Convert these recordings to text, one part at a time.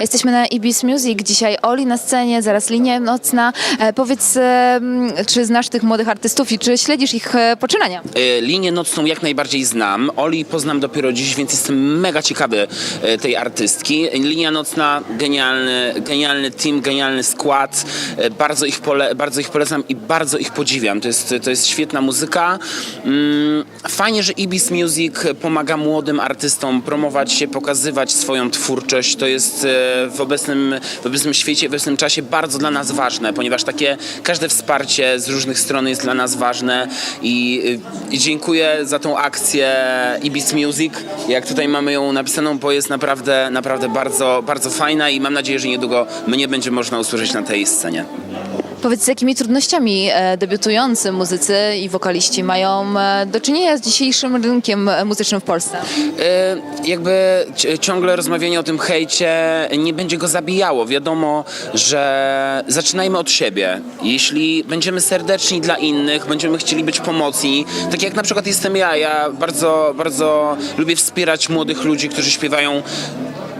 Jesteśmy na Ibis Music, dzisiaj Oli na scenie, zaraz Linia Nocna. E, powiedz, e, czy znasz tych młodych artystów i czy śledzisz ich e, poczynania? Linię nocną jak najbardziej znam. Oli poznam dopiero dziś, więc jestem mega ciekawy tej artystki. Linia nocna, genialny, genialny team, genialny skład. Bardzo ich, pole, bardzo ich polecam i bardzo ich podziwiam. To jest, to jest świetna muzyka. Mm, Fajnie, że Ibis Music pomaga młodym artystom promować się, pokazywać swoją twórczość. To jest w obecnym, w obecnym świecie, w obecnym czasie bardzo dla nas ważne, ponieważ takie każde wsparcie z różnych stron jest dla nas ważne i, i dziękuję za tą akcję Ibis Music. Jak tutaj mamy ją napisaną, bo jest naprawdę, naprawdę bardzo, bardzo fajna i mam nadzieję, że niedługo mnie będzie można usłyszeć na tej scenie. Powiedz, z jakimi trudnościami e, debiutujący muzycy i wokaliści mają e, do czynienia z dzisiejszym rynkiem muzycznym w Polsce? E, jakby ci- ciągle rozmawianie o tym hejcie nie będzie go zabijało. Wiadomo, że zaczynajmy od siebie. Jeśli będziemy serdeczni dla innych, będziemy chcieli być pomocni, tak jak na przykład jestem ja, ja bardzo, bardzo lubię wspierać młodych ludzi, którzy śpiewają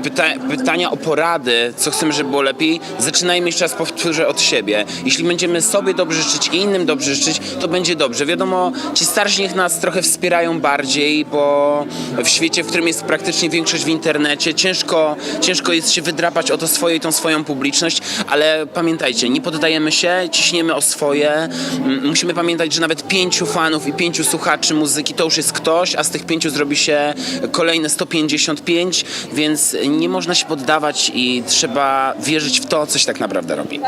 pyta pytania o porady, co chcemy, żeby było lepiej, zaczynajmy jeszcze raz powtórzę od siebie. Jeśli będziemy sobie dobrze życzyć i innym dobrze życzyć, to będzie dobrze. Wiadomo, ci starsi niech nas trochę wspierają bardziej, bo w świecie, w którym jest praktycznie większość w internecie, ciężko, ciężko jest się wydrapać o to swoje i tą swoją publiczność, ale pamiętajcie, nie poddajemy się, ciśniemy o swoje. Mm, Musimy pamiętać, że nawet pięciu fanów i pięciu słuchaczy muzyki to już jest ktoś, a z tych pięciu zrobi się kolejne 155, więc nie można się poddawać i trzeba wierzyć w to, co się tak naprawdę robi.